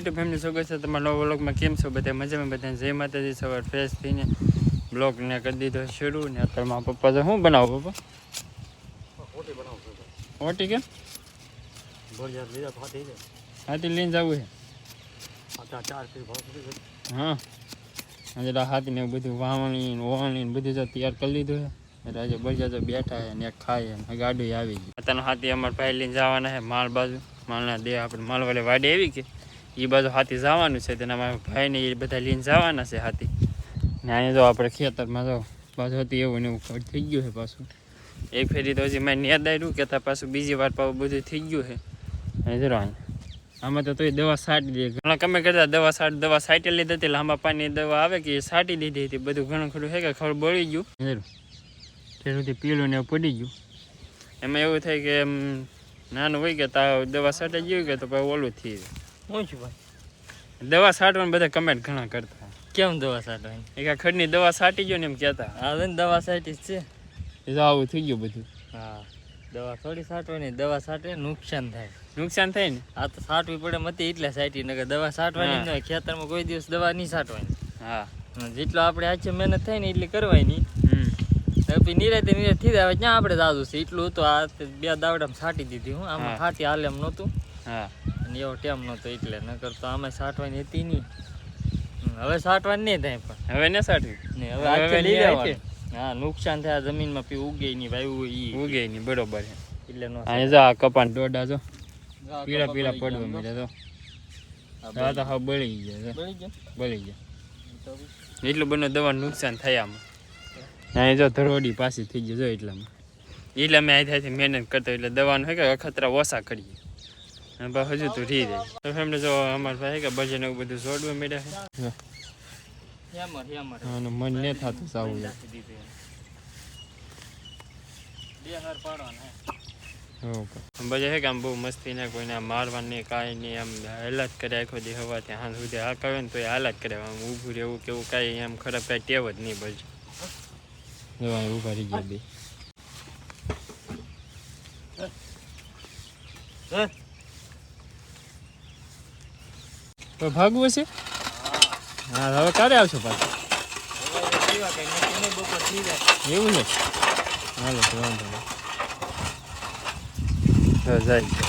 YouTube family શું છે. તમારા નવા વ્લોગમાં કેમ છો? બધા મજામાં? બધા જય માતાજી. સવાર ફ્રેશ થઈને બ્લોગને કરી દીધો શરૂ. ને અત્યારે મારા પપ્પા તો શું બનાવો પપ્પા? ઓટી કેમ? હાથી લઈને જવું છે. હા. આજે હાથી ને બધું વાવણી વાવણી ઓવણી બધું જ તૈયાર કરી લીધું છે. એટલે આજે તો બેઠા છે ને ખાય ને ગાડી આવી ગઈ. અત્યારનો હાથી અમારા ભાઈ લઈને જવાના છે માલ બાજુ. માલના દે આપણે માલવાળી વાડી આવી કે એ બાજુ હાથી જવાનું છે, તેના મારા ભાઈને એ બધા લઈને જવાના છે હાથી. ને અહીંયા જો આપણે ખેતરમાં જો પાછું હતી એવું ને એવું ઘર થઈ ગયું છે પાછું. એક ફેરી તો હજી મેં આવ્યું કહેતા પાછું બીજી વાર પાછું બધું થઈ ગયું છે. અહીં જરો આમાં તો તોય દવા છાંટી દે. ઘણા કમે કરતા દવા છાંટ દવા છાંટી લીધી હતી, લાંબા પાણી દવા આવે કે એ છાંટી દીધી હતી, બધું ઘણું ખરું છે કે ખબર બળી ગયું? જરૂર તે સુધી પીળું ને પડી ગયું. એમાં એવું થાય કે એમ નાનું હોય કે તાવ દવા છાંટાઈ ગયું કે તો પછી ઓલું થઈ જાય. હું છું ભાઈ? દવા છાંટવાનું બધા કમેન્ટ ઘણા કરતા. કેમ દવા છાંટવાની એક ખડની દવા છાંટી ગયો ને એમ કહેતા. હા દવા છાંટી છે. એ તો આવું થઈ ગયું બધું. હા દવા થોડી છાંટવાની દવા છાંટે નુકસાન થાય. નુકસાન થાય ને? આ તો છાંટવી પડે મતી એટલે છાંટી નગર દવા છાંટવાની હા. ન ખેતરમાં કોઈ દિવસ દવા નહીં છાંટવાની હા. જેટલો આપણે આછી મહેનત થાય ને એટલી કરવાની પછી નિરાતે નિરાત થઈ જાય ક્યાં આપણે દાદુ છે? એટલું તો આ બે દાવડામાં છાંટી દીધી હું આમાં. છાંટી હાલે એમ નહોતું. હા. અને એવો ટેમ નહોતો એટલે નકર તો આમાં છાંટવાની હતી નહીં. હવે સાઠવાની નહીં થાય પણ. હવે ને ને હવે હવે લઈ લઈ હા નુકસાન થાય જમીનમાં પી ઉગે નહીં ભાઈ ઈ. ઉગે નહીં બરોબર છે. એટલે નો આ જો આ કપાન દોડા જો. હા, પીળા પીળા પડવા મળે તો આ તો હા બળી ગયા બળી ગયા? બળી ગયા. એટલું બને દવા નુકસાન થાય આમાં. અહીં જો ધરોડી પાછી થઈ ગઈ જો એટલામાં. એટલે અમે અહીંથી મહેનત કરતો એટલે દવાનું હોય કે અખતરા ઓછા કરીએ. બસ હજુ તો રહી જાય તો એમને જો અમાર ભાઈ કે ભજન એવું બધું જોડવા મળ્યા છે. મન ને થતું સાવું. બે હાર પાડવાના હે. કે આમ બહુ મસ્તી ને કોઈને મારવા મારવાની કાંઈ નહીં આમ હાલત કરે આખો દી ત્યાં હાંજ સુધી હાકાવે ને તો એ હાલત કરે. આમ ઊભું રહેવું કે એવું કાંઈ એમ ખરાબ કાંઈ ટેવ જ નહીં બસ જવા ઊભા રહી ગયા બે હે? તો ભાગવું છે હા હવે ક્યારે આવશો પાછું. એવું ને? હાલો વાંધો નહીં. જાય છે.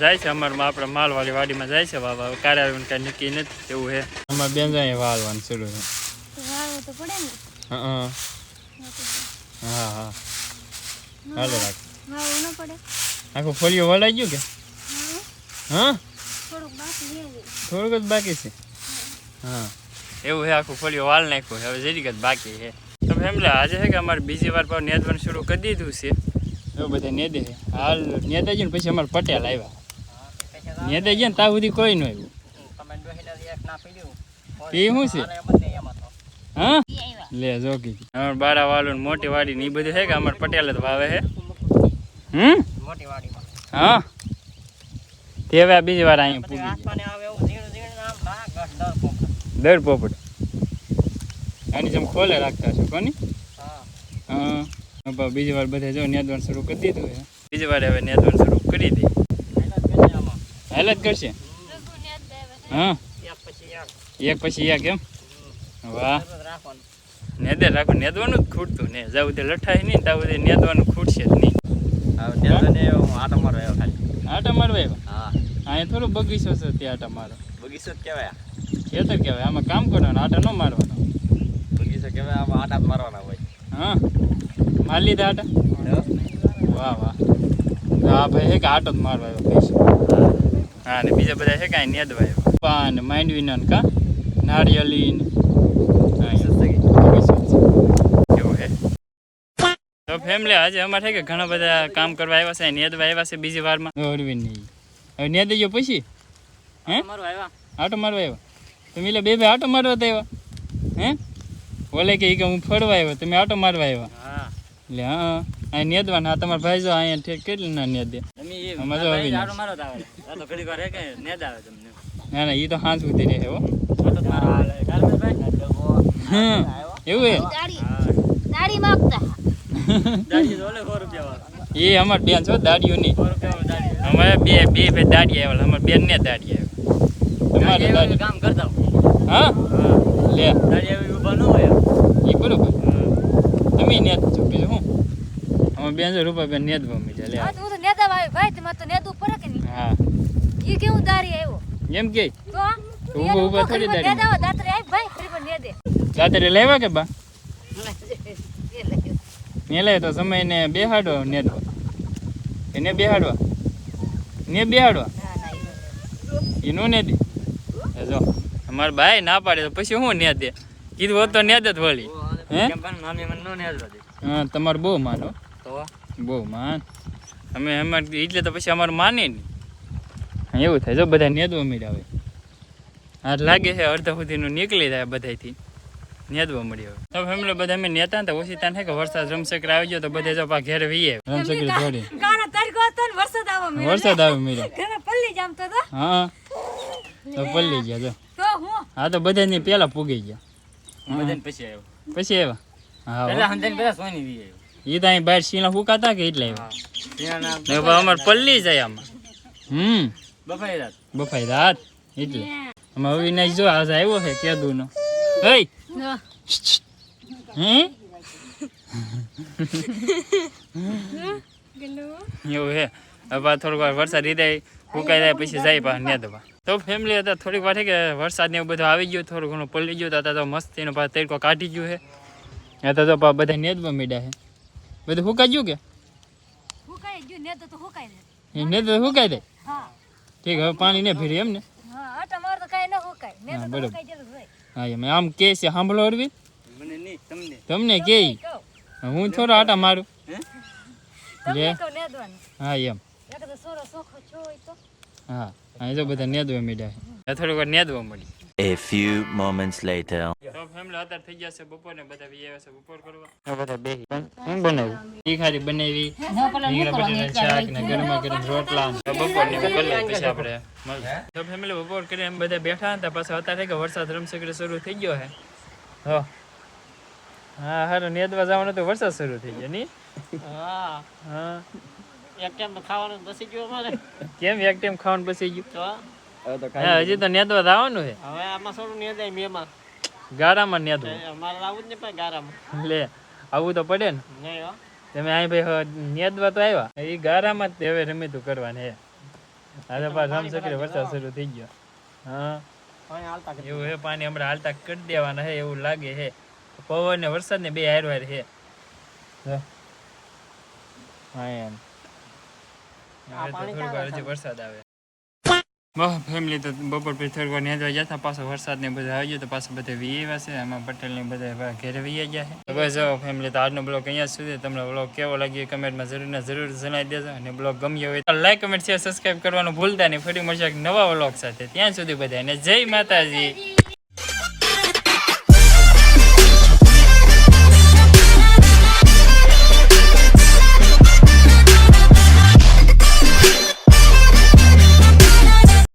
જાય છે અમારમાં આપણે માલવાળી વાડીમાં જાય છે. બાબા હવે ક્યારે આવ્યું કાંઈ નક્કી નથી એવું છે. અમારે બેન જાય વાળવાનું શરૂ છે. વાળવો તો પડે ને? હા હા. હા હાલો રાખ. આખું ફળિયો વળાઈ ગયું કે? હા. હા? થોડુંક બાકી છે હજી. થોડુંક જ બાકી છે. હા. એવું છે આખું ફળિયો વાળ નાખ્યું છે. હવે જરીક જ બાકી છે. તો ફેમિલી આજે છે કે અમારે બીજી વાર પાછું નેદવાનું શરૂ કરી દીધું છે. એવું બધા નેદે છે. હાલ નેદાઈ ગયું ને પછી અમારે પટેલ આવ્યા. નેદાઈ ગયા ને ત્યાં સુધી કોઈ ન આવ્યું. એ શું છે? હા? ઈ આવ્યા. લે જોકી અમારે બારા વાળું ને મોટી વાડી ને એ બધું છે કે અમારે પટેલ જ વાવે છે હમ? મોટી વાડીમાં. હા? તે હવે આ બીજી વાર અહીંયા પૂગી. દર પોપટ. દર આની જેમ ખોલે રાખતા છો કોની? હા. હા. બીજી વાર બધે જો નેદવાનું શરૂ કરી દીધું છે બીજી વાર હવે નેદવાનું શરૂ કરી દે. હાલ જ કરશે. હા. એક પછી એક. એક પછી એક એમ? વાહ. દરરોજ નેદે રાખો નેદવાનું જ ખૂટતું ને. જાવ તે લઠાય નહીં તાવ તે નેદવાનું ખૂટશે જ નહીં હવે ટેન્શન એ હું આટો મારવા આવ્યો ખાલી. આટા મારવા આવ્યા હા. અહીંયા થોડું બગીચો છે ત્યાં આટા મારો બગીચો જ કહેવાય. ખેતર કહેવાય આમાં કામ કરવાનું આટા ન મારવાનો. બગીચો કહેવાય આમાં આટા જ મારવાના હોય. હા? માર લીધા આટા? વાહ વાહ. હા ભાઈ છે કે આટો જ મારવા આવ્યો પૈસા હા ને બીજા બધા છે કાંઈ નેદવા આવ્યો પાન માંડવીના ને કા? નારિયેલી તો ફેમિલી આજે અમારે કે ઘણા બધા કામ કરવા આવ્યા છે નેદવા આવ્યા છે બીજી વારમાં? અરવિંદ નહીં. હવે ને દેજો પછી. હે? આટો મારવા આવ્યો. તમે એટલે બે બે આટો મારવા તો આવ્યા. હે? ઓલે કે કે હું ફરવા આવ્યો તમે આટો મારવા આવ્યા. એટલે હા અહીં નેદવાના આ તમારા ભાઈ જો અહીંયા ઠેક કેટલી ના નેદે તમે એ આવી આટો મારો આવે. આ તો ઘડીક વાર કે નેદ આવે તમને. ના ના એ તો હાંસ સુધી રહે હો. એવું હે? માંગતા ઓલે રૂપિયા વાળા. એ અમાર બેન છો દાડીઓની. અમારે બે બે બે દાડી આવેલા અમારે બેન ને દાડી આવે અમારે કામ કરતા હા? લે. દાડી આવી ઊભા ન હોય એ બરોબર. તમે નેત છો બીજું હું અમે જો રૂપા બેન નેત ભમી છે લે. હા તો હું તો નેતા ભાઈ ભાઈ તમારે તો નેતું પડે કે નહીં? હા. ઈ કેવું દાડી આવ્યો એમ કે? તો ઊભો ઊભો થોડી દાડી નેતા દાતરે આવી ભાઈ ફરી પર ને દે રાત્રે લેવા કે બા? ને લે તો સમય ને બેહાડો નેડવા એને બેહાડવા ને બેહાડવા એ નો ને દે જો અમારા ભાઈ ના પાડે તો પછી હું ને દે? કીધું હોત તો ને દે વળી. હે તમારું બહુ માનો. બહુ માન. અમે અમારે એટલે તો પછી અમારું માને નહીં. એવું થાય. જો બધા નેદવા મળ્યા હોય હાથ લાગે છે અડધા સુધીનું નીકળી જાય બધાથી નેદવા મળ્યો તો ફેમિલી બધા અમે નેતા હતા ઓછી તાને કે વરસાદ રમસકર આવી ગયો તો બધે જો પા ઘેર વીએ. રમસકરી થોડી કાનો તડકો હતો ને વરસાદ આવો મેં વરસાદ આવો મળ્યો. ઘરે પલ્લી જામતો તો હા. તો પલ્લી ગયા જો. તો હું? હા તો બધાની પેલા પૂગી ગયા. બધાને પછી આવ્યો. પછી આવ્યા? હા પેલા હંધાઈને પેલા સોની વી આવ્યો. એ તો અહીં બહાર શીલા ફૂકાતા કે એટલે આવ્યા? ને હવે અમારે પલ્લી જાય આમાં હમ. બફાઈ રાત. બફાઈ રાત? એટલે. અમે અવિનાશ જો આજે આવ્યો છે કેદુનો. એય હમ એવું હે. હવે થોડીક વાર વરસાદ રીદે ફૂંકાઈ જાય પછી જાય પાછા નેદવા તો ફેમિલી હતા થોડીક વાર કે વરસાદ ને એવું બધું આવી ગયું થોડું ઘણું પલળી ગયું તો અત્યારે તો મસ્ત એનો પાછો તડકો કાઢી ગયું હે. અત્યારે તો પાછા બધા નેદવા મીડા હે. બધું ફૂંકાઈ ગયું કે? હુકાઈ ગયું તો ને ફૂંકાઈ દે હા. ઠીક હવે પાણી ને ભીડી એમ ને? હા તો કાઈ ન તો હા એમ આમ કે છે સાંભળો અરવિંદ. મને નહીં તમને. તમને કે હું થોડો આટા મારું. લે. હા એમ. હા અહીં તો બધા નેદવા મળ્યા છે. થોડીક વાર નેદવા મળી A few moments later. તો ફેમિલી અત્યારે થઈ ગયા છે બપોર ને બધા વી આવ્યા છે બપોર કરવા બધા બેહી શું બનાવ્યું તીખારી બનાવી રીંગણા બટાટાનું શાક ને ગરમા ગરમ રોટલા બપોર ને એવું પછી આપણે તો ફેમિલી બપોર કરીને એમ બધા બેઠા હતા પાછા અત્યારે કે વરસાદ રમસકડે શરૂ થઈ ગયો હે. હો. હા હારું નેદવા જવાનું તો વરસાદ શરૂ થઈ ગયો નહીં હા. હા. એક ટાઈમ ખાવાનું બસી ગયો અમારે. કેમ એક ટાઈમ ખાવાનું પછી ગયું? તો? હા, હજી તો નેદવા આવવાનું છે. હવે આમાં થોડું નહીં મેમાં ગારામાં નેદવું. અમારે આવું જ નહીં પણ ગારામાં. લે આવું તો પડે ને. નહીં હો. તમે અહીં ભાઈ નેદવા તો આવ્યા. એ ગારામાં જ હવે રમીતું કરવાનું હે આજે પાછ રમસકરે વરસાદ શરૂ થઈ ગયો. હા. પાણી હાલતા કે એવું હે પાણી હમણાં હાલતા કરી દેવાના હે એવું લાગે હે પવન ને વરસાદ ને બે હાર હાર હે હા એમ. હવે તો થોડીક વાર હજી વરસાદ આવે. બહુ ફેમિલી તો બપોર પછી થોડીક વાર નેદવા ગયા હતા. પાછો વરસાદ ને બધા આવી ગયો તો પાછા બધા વી આવ્યા છે. એમાં પટેલ ને બધા ઘરે વી ગયા છે. બસ ફેમિલી તો આજનો બ્લોગ અહીંયા સુધી. તમને બ્લોગ કેવો લાગ્યો કમેન્ટમાં જરૂર ને જરૂર જણાવી દેજો. અને બ્લોગ ગમ્યો હોય તો લાઈક કમેન્ટ શેર સબસ્ક્રાઈબ કરવાનું ભૂલતા નહીં. ફરી મળશે નવા બ્લોગ સાથે. ત્યાં સુધી બધાને જય માતાજી.